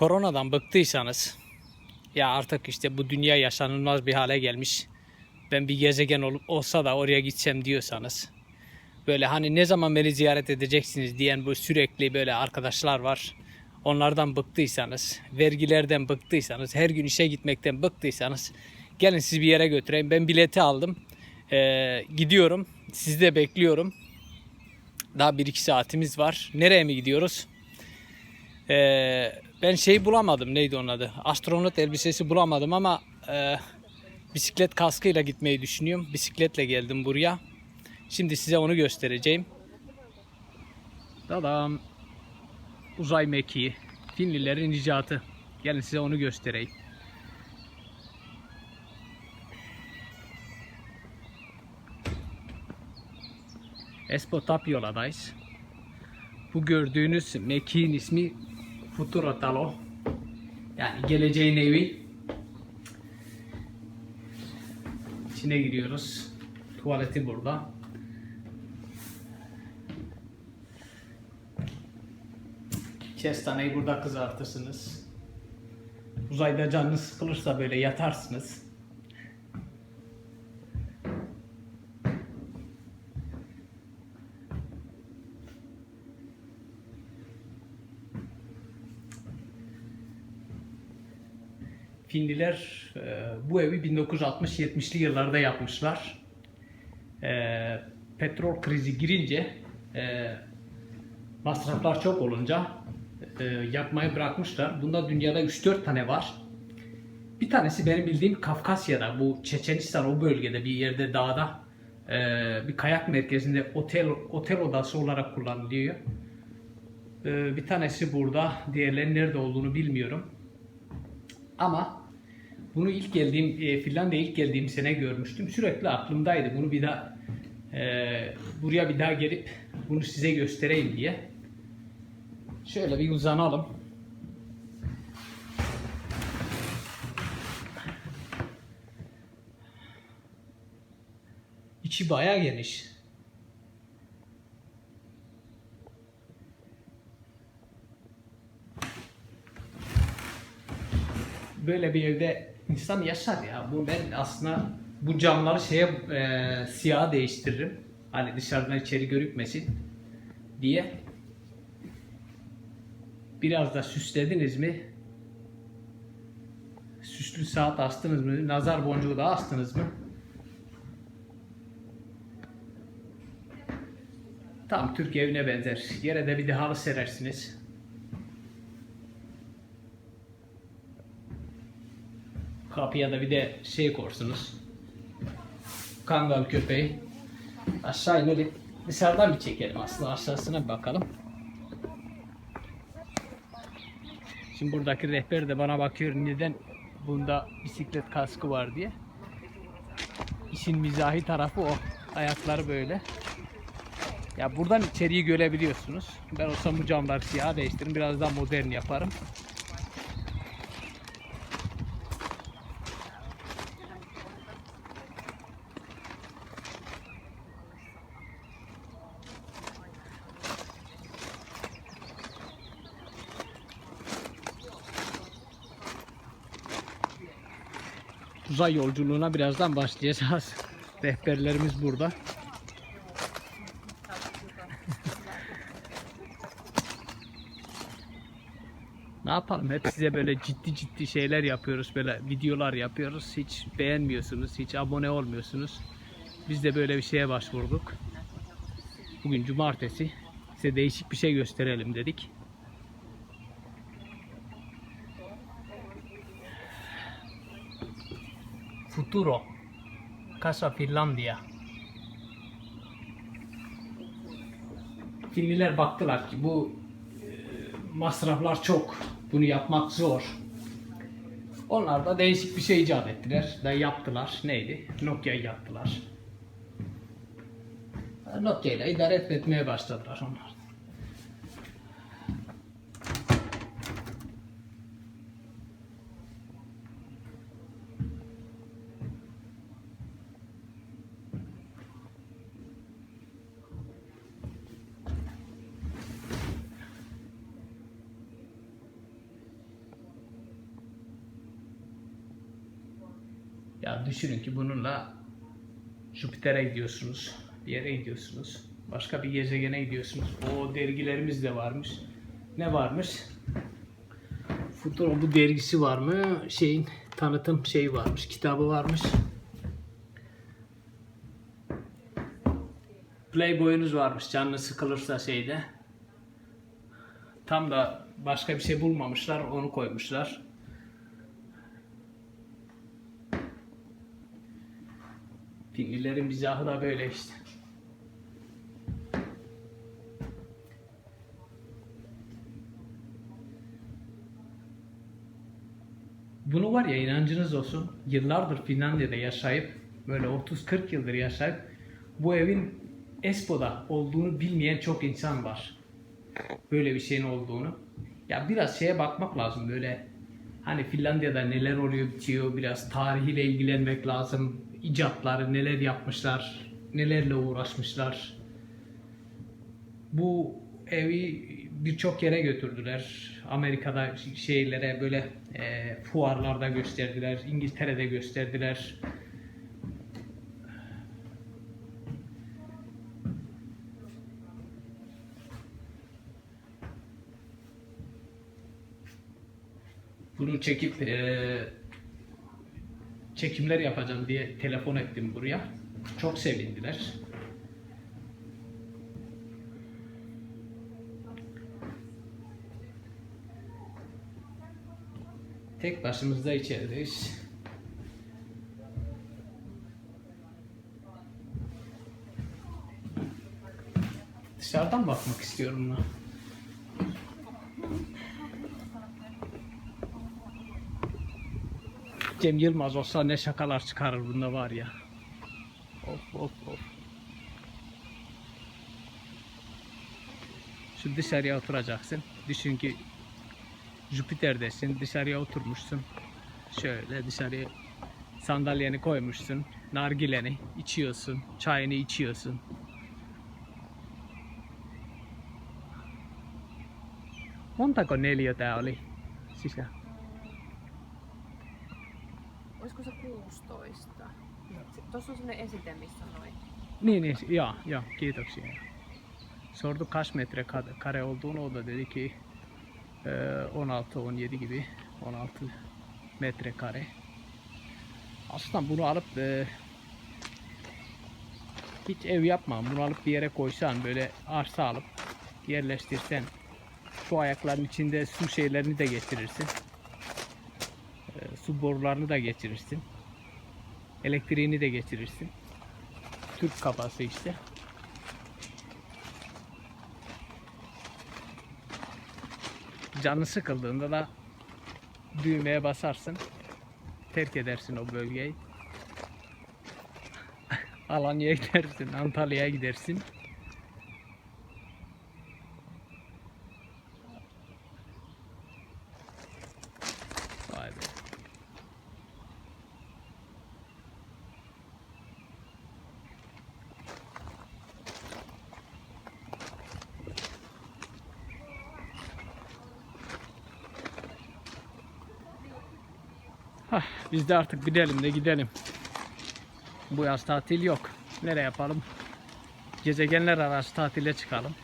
koronadan bıktıysanız ya artık işte bu dünya yaşanılmaz bir hale gelmiş. Ben bir gezegen olup olsa da oraya gitsem diyorsanız böyle hani ne zaman beni ziyaret edeceksiniz diyen bu sürekli böyle arkadaşlar var. Onlardan bıktıysanız, vergilerden bıktıysanız, her gün işe gitmekten bıktıysanız gelin sizi bir yere götüreyim. Ben bileti aldım. Ee, gidiyorum. Sizi de bekliyorum. Daha 1-2 saatimiz var. Nereye mi gidiyoruz? Ee, ben şey bulamadım. Neydi onun adı? Astronot elbisesi bulamadım ama e, bisiklet kaskıyla gitmeyi düşünüyorum. Bisikletle geldim buraya. Şimdi size onu göstereceğim. Dadam. Uzay mekiği. Finlilerin icatı. Gelin size onu göstereyim. Espo Tapiola'dayız. Bu gördüğünüz mekiğin ismi Futuro Talo. Yani geleceğin evi. İçine giriyoruz. Tuvaleti burada. Kestaneyi burada kızartırsınız. Uzayda canınız sıkılırsa böyle yatarsınız. Finliler e, bu evi 1960-70'li yıllarda yapmışlar. E, petrol krizi girince e, masraflar çok olunca e, yapmayı bırakmışlar. Bunda dünyada 3-4 tane var. Bir tanesi benim bildiğim Kafkasya'da, bu Çeçenistan o bölgede bir yerde dağda e, bir kayak merkezinde otel otel odası olarak kullanılıyor. E, bir tanesi burada, diğerlerinin nerede olduğunu bilmiyorum. Ama bunu ilk geldiğim e, ilk geldiğim sene görmüştüm. Sürekli aklımdaydı. Bunu bir daha e, buraya bir daha gelip bunu size göstereyim diye. Şöyle bir uzanalım. İçi bayağı geniş. Böyle bir evde insan yaşar ya. Bu ben aslında bu camları şeye e, siyaha değiştiririm. Hani dışarıdan içeri görükmesin diye. Biraz da süslediniz mi? Süslü saat astınız mı? Nazar boncuğu da astınız mı? Tam Türk evine benzer. Yere de bir de halı serersiniz. Kapıya da bir de şey korsunuz. Kangal köpeği. Aşağı inelim. Dışarıdan bir çekelim aslında aşağısına bir bakalım. Şimdi buradaki rehber de bana bakıyor neden bunda bisiklet kaskı var diye. İşin mizahi tarafı o. Ayakları böyle. Ya buradan içeriği görebiliyorsunuz. Ben olsam bu camları siyah değiştiririm. Biraz daha modern yaparım. Uzay yolculuğuna birazdan başlayacağız. Rehberlerimiz burada. Ne yapalım? Hep size böyle ciddi ciddi şeyler yapıyoruz. Böyle videolar yapıyoruz. Hiç beğenmiyorsunuz. Hiç abone olmuyorsunuz. Biz de böyle bir şeye başvurduk. Bugün cumartesi. Size değişik bir şey gösterelim dedik. Futuro. Casa Finlandia. Finliler baktılar ki bu e, masraflar çok. Bunu yapmak zor. Onlar da değişik bir şey icat ettiler. Da yaptılar. Neydi? Nokia yaptılar. Nokia ile idare etmeye başladılar onlar. Ya düşünün ki bununla Jüpiter'e gidiyorsunuz. Bir yere gidiyorsunuz. Başka bir gezegene gidiyorsunuz. O dergilerimiz de varmış. Ne varmış? Futbol bu dergisi var mı? Şeyin tanıtım şeyi varmış. Kitabı varmış. Playboy'unuz varmış. Canlı sıkılırsa şeyde. Tam da başka bir şey bulmamışlar. Onu koymuşlar. Pinlilerin mizahı da böyle işte. Bunu var ya inancınız olsun yıllardır Finlandiya'da yaşayıp böyle 30-40 yıldır yaşayıp bu evin Espo'da olduğunu bilmeyen çok insan var. Böyle bir şeyin olduğunu. Ya biraz şeye bakmak lazım böyle hani Finlandiya'da neler oluyor bitiyor biraz tarihiyle ilgilenmek lazım. İcatları neler yapmışlar, nelerle uğraşmışlar. Bu evi birçok yere götürdüler. Amerika'da şeylere böyle e, fuarlarda gösterdiler. İngiltere'de gösterdiler. Bunu çekip e, çekimler yapacağım diye telefon ettim buraya. Çok sevindiler. Tek başımızda içerideyiz. Dışarıdan bakmak istiyorum buna. Cem Yılmaz olsa ne şakalar çıkarır bunda var ya. Of of of. Şu dışarıya oturacaksın. Düşün ki Jüpiter'desin. Dışarıya oturmuşsun. Şöyle dışarıya sandalyeni koymuşsun. Nargileni içiyorsun. Çayını içiyorsun. Montako neliö tää oli sisä? Olisiko se 16? Tuossa on sellainen esite, missä noin. Niin, niin, ja, ja, kiitoksia. Sordu kaç metre ka- kare olduğunu o da dedi ki e, 16-17 gibi 16 metrekare. Aslında bunu alıp hiç ev yapmam. Bunu alıp bir yere koysan böyle arsa alıp yerleştirsen şu ayakların içinde su şeylerini de getirirsin. E, su borularını da getirirsin. Elektriğini de getirirsin. Türk kafası işte. Canı sıkıldığında da düğmeye basarsın. Terk edersin o bölgeyi. Alanya'ya gidersin, Antalya'ya gidersin. Biz de artık gidelim de gidelim. Bu yaz tatil yok. Nereye yapalım? Gezegenler arası tatile çıkalım.